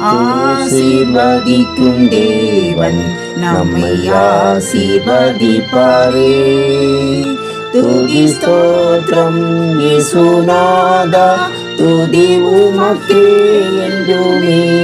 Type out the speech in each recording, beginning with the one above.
ஆசீர்வதிக்கும் தேவன் நம்மை ஆசீர்வதிப்பாரே. துதி ஸ்தோத்திரம் இயேசுநாதா துதி உமக்கே என்றுமே.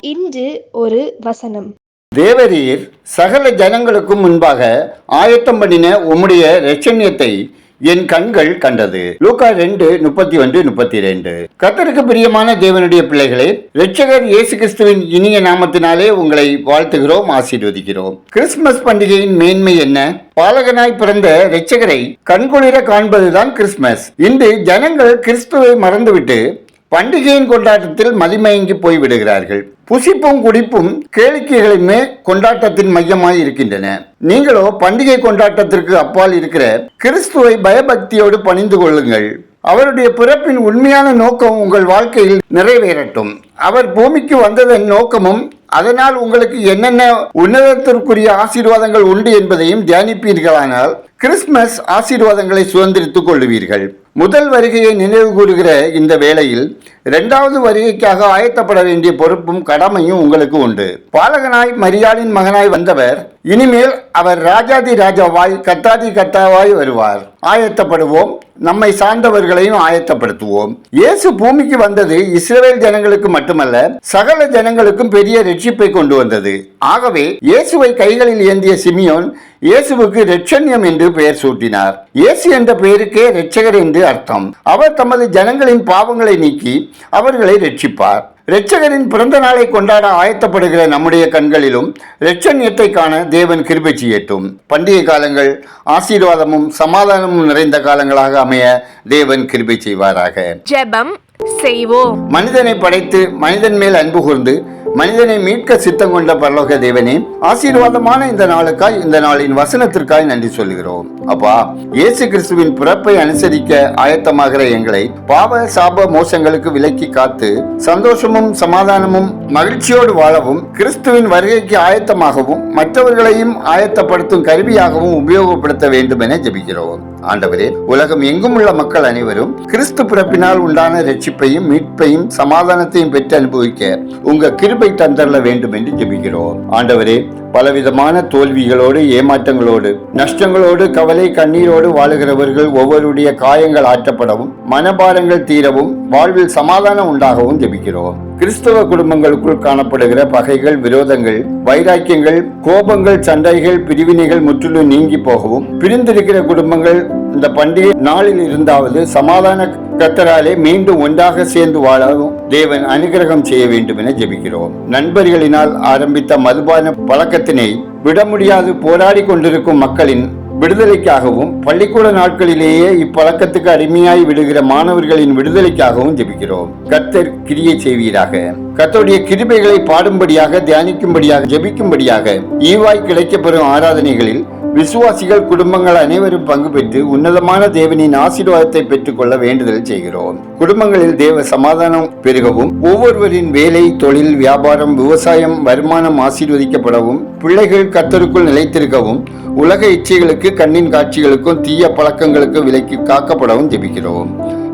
இன்று ஒரு வசனம். தேவரீர் சகல ஜனங்களுக்கும் முன்பாக ஆயத்தம் பண்ணின உம்முடைய இரட்சண்யத்தை என் கண்கள் கண்டது. லூக்கா ரெண்டு முப்பத்தி ஒன்று முப்பத்தி ரெண்டு. கத்தருக்கு பிரியமான தேவனுடைய பிள்ளைகளே ரட்சகர் இயேசு கிறிஸ்துவின் இனிய நாமத்தினாலே உங்களை வாழ்த்துகிறோம் ஆசீர்வதிக்கிறோம். கிறிஸ்துமஸ் பண்டிகையின் மேன்மை என்ன? பாலகனாய் பிறந்த ரட்சகரை கண்குளிர காண்பதுதான் கிறிஸ்துமஸ். இன்று ஜனங்கள் கிறிஸ்துவை மறந்துவிட்டு பண்டிகையின் கொண்டாட்டத்தில் மதிமயங்கி போய் விடுகிறார்கள் புசிப்பும் குடிப்பும் கேளிக்கைகளுமே கொண்டாட்டத்தின் மையமாய் இருக்கின்றன. நீங்களோ பண்டிகை கொண்டாட்டத்திற்கு அப்பால் இருக்கிற கிறிஸ்துவை பயபக்தியோடு பணிந்து கொள்ளுங்கள். அவருடைய பிறப்பின் உண்மையான நோக்கம் உங்கள் வாழ்க்கையில் நிறைவேறட்டும். அவர் பூமிக்கு வந்ததன் நோக்கமும் அதனால் உங்களுக்கு என்னென்ன உன்னதத்திற்குரிய ஆசீர்வாதங்கள் உண்டு என்பதையும் தியானிப்பீர்களானால் கிறிஸ்துமஸ் ஆசீர்வாதங்களை சுதந்திரித்துக் கொள்ளுவீர்கள். முதல் வருகையை நினைவு கூறுகிற இந்த வேளையில் இரண்டாவது வருகைக்காக ஆயத்தப்பட வேண்டிய பொறுப்பும் கடமையும் உங்களுக்கு உண்டு. பாலகனாய் மரியாளின் மகனாய் வந்தவர் இனிமேல் அவர் ராஜாதி ராஜாவாய் கத்தாதி கத்தாவாய் வருவார். ஆயத்தப்படுவோம். நம்மை சார்ந்தவர்களையும் ஆயத்தப்படுத்துவோம். இயேசு பூமிக்கு வந்தது இஸ்ரேல் ஜனங்களுக்கு மட்டுமல்ல சகல ஜனங்களுக்கும் பெரிய ரட்சிப்பை கொண்டு வந்தது. ஆகவே இயேசுவை கைகளில் ஏந்திய சிமியோன் இயேசுவுக்கு ரட்சண்யம் என்று பெயர் சூட்டினார். இயேசு என்ற பெயருக்கே ரட்சகர் என்று அர்த்தம். அவர் தமது ஜனங்களின் பாவங்களை நீக்கி அவர்களை ரட்சிப்பார். இரட்சகரின் பிறந்த நாளை கொண்டாட ஆயத்தப்படுகிற நம்முடைய கண்களிலும் இரட்சண்யத்தை காண தேவன் கிருபை செய்யட்டும். பண்டிகை காலங்கள் ஆசீர்வாதமும் சமாதானமும் நிறைந்த காலங்களாக அமைய தேவன் கிருபை செய்வாராக. ஜெபம் செய்வோம். மனிதனை படைத்து மனிதன் மேல் அன்பு கூர்ந்து மனிதனை மீட்க சித்தம் கொண்ட பரலோக தேவனே ஆசீர்வாதமான இந்த நாளுக்காய் இந்த நாளின் வசனத்திற்காய் நன்றி சொல்கிறோம் அப்பா இயேசு கிறிஸ்துவின் பிறப்பை அனுசரிக்க ஆயத்தமாகிற எங்களை பாவ சாப மோசங்களுக்கு விலக்கி காத்து சந்தோஷமும் சமாதானமும் மகிழ்ச்சியோடு வாழவும் கிறிஸ்துவின் வருகைக்கு ஆயத்தமாகவும் மற்றவர்களையும் ஆயத்தப்படுத்தும் கருவியாகவும் உபயோகப்படுத்த வேண்டும் என ஜெபிக்கிறோம். ஆண்டவரே உலகம் எங்கும் உள்ள மக்கள் அனைவரும் கிறிஸ்து பிறப்பினால் உண்டான ரட்சிப்பையும் மீட்பையும் சமாதானத்தையும் பெற்று அனுபவிக்க உங்க கிருபை தந்தரல வேண்டும் என்று ஜெபிக்கிறோம். ஆண்டவரே பலவிதமான தோல்விகளோடு ஏமாற்றங்களோடு நஷ்டங்களோடு கவலை கண்ணீரோடு வாழுகிறவர்கள் ஒவ்வொருடைய காயங்கள் ஆற்றப்படவும் மனபாரங்கள் தீரவும் வாழ்வில் சமாதானம் உண்டாகவும் ஜெபிக்கிறோம். கிறிஸ்தவ குடும்பங்களுக்குள் காணப்படுகிற பகைகள் விரோதங்கள் வைராக்கியங்கள் கோபங்கள் சண்டைகள் பிரிவினைகள் முற்றிலும் நீங்கி போகவும் பிரிந்திருக்கிற குடும்பங்கள் இந்த பண்டிகை நாளில் இருந்தாவது சமாதான கத்தராலே மீண்டும் ஒன்றாக சேர்ந்து வாழவும் தேவன் அனுகிரகம் செய்ய வேண்டும் என ஜெபிக்கிறோம். நண்பர்களினால் ஆரம்பித்த மதுபான பழக்கத்தினை விட முடியாது போராடி கொண்டிருக்கும் மக்களின் விடுதலைக்காகவும் பள்ளிக்கூட நாட்களிலேயே இப்பழக்கத்துக்கு அடிமையாய் விடுகிற மாணவர்களின் விடுதலைக்காகவும் ஜெபிக்கிறோம். கர்த்தர் கிரியை செய்வீராக. கர்த்தருடைய கிருபைகளை பாடும்படியாக தியானிக்கும்படியாக ஜெபிக்கும்படியாக ஈவாய் கிடைக்கப்பெறும் ஆராதனைகளில் விசுவாசிகள் குடும்பங்கள் அனைவரும் பங்கு பெற்று உன்னதமான தேவனின் ஆசீர்வாதத்தை பெற்றுக்கொள்ள வேண்டுதல் செய்கிறோம். குடும்பங்களில் தேவ சமாதானம் பெருகவும் ஒவ்வொருவரின் வேலை தொழில் வியாபாரம் விவசாயம் வருமானம் ஆசீர்வதிக்கப்படவும் பிள்ளைகள் கத்தருக்குள் நிலைத்திருக்கவும் உலக இச்சைகளுக்கு கண்ணின் காட்சிகளுக்கும் தீய பழக்கங்களுக்கும் விலக்கி காக்கப்படவும் ஜெபிக்கிறோம்.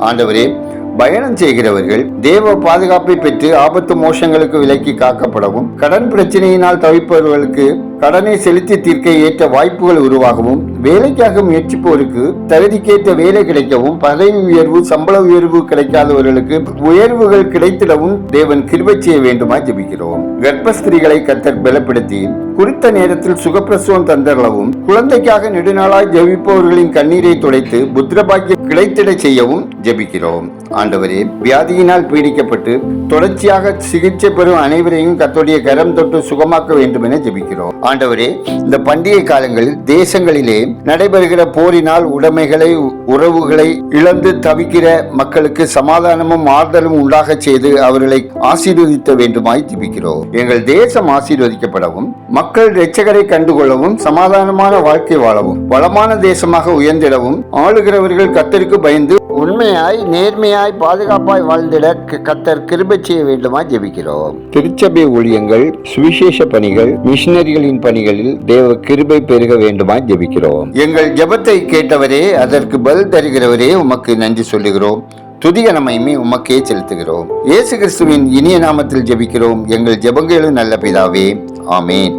ஆண்டவரே பயணம் செய்கிறவர்கள் தேவ பாதுகாப்பை பெற்று ஆபத்து மோசங்களுக்கு விலக்கி காக்கப்படவும் கடன் பிரச்சனையினால் தவிப்பவர்களுக்கு கடனை செலுத்தி தீர்க்க ஏற்ற வாய்ப்புகள் உருவாகவும் வேலைக்காக முயற்சிப்போருக்கு தகுதிக்கேற்ற வேலை கிடைக்கவும் பதவி உயர்வு சம்பள உயர்வு கிடைக்காதவர்களுக்கு உயர்வுகள் கிடைத்திடவும் தேவன் கிருபை செய்ய வேண்டுமா ஜெபிக்கிறோம். கர்ப்பஸ்திரிகளை கத்தர் பலப்படுத்தி குறித்த நேரத்தில் சுகப்பிரசவம் தந்தரளவும் குழந்தைக்காக நெடுநாளாய் ஜபிப்பவர்களின் கண்ணீரை துடைத்து புத்திரபாக்கியம் கிடைத்திட செய்யவும் ஜெபிக்கிறோம். ஆண்டவரே வியாதியினால் பீடிக்கப்பட்டு தொடர்ச்சியாக சிகிச்சை பெறும் அனைவரையும் கத்தோடைய கரம் தொட்டு சுகமாக்க வேண்டும் என ஜெபிக்கிறோம். ஆண்டவரே இந்த பண்டிகை காலங்களில் தேசங்களிலே நடைபெறுகிற போரினால் உடைமைகளை உறவுகளை இழந்து தவிக்கிற மக்களுக்கு சமாதானமும் ஆறுதலும் உண்டாக செய்து அவர்களை ஆசீர்வதித்த வேண்டுமாய் திபிக்கிறோம் எங்கள் தேசம் ஆசீர்வதிக்கப்படவும் மக்கள் இரட்சகரை கண்டுகொள்ளவும் சமாதானமான வாழ்க்கை வாழவும் வளமான தேசமாக உயர்ந்திடவும் ஆளுகிறவர்கள் கத்தருக்கு பயந்து உண்மையாய் நேர்மையாய் பாதுகாப்பாய் வாழ்ந்திட கத்தர் கிருபை செய்ய வேண்டுமா ஜெபிக்கிறோம். திருச்சபை ஊழியங்கள் சுவிசேஷ பணிகள் மிஷினரிகளின் பணிகளில் தேவ கிருபை பெருக வேண்டுமா ஜெபிக்கிறோம். எங்கள் ஜெபத்தை கேட்டவரே அதற்கு பதில் தருகிறவரே உமக்கு நன்றி சொல்லுகிறோம். துதிகனமையுமே உமக்கே செலுத்துகிறோம். இயேசு கிறிஸ்துவின் இனிய நாமத்தில் ஜெபிக்கிறோம். எங்கள் ஜெபங்களும் நல்ல பிதாவே ஆமேன்.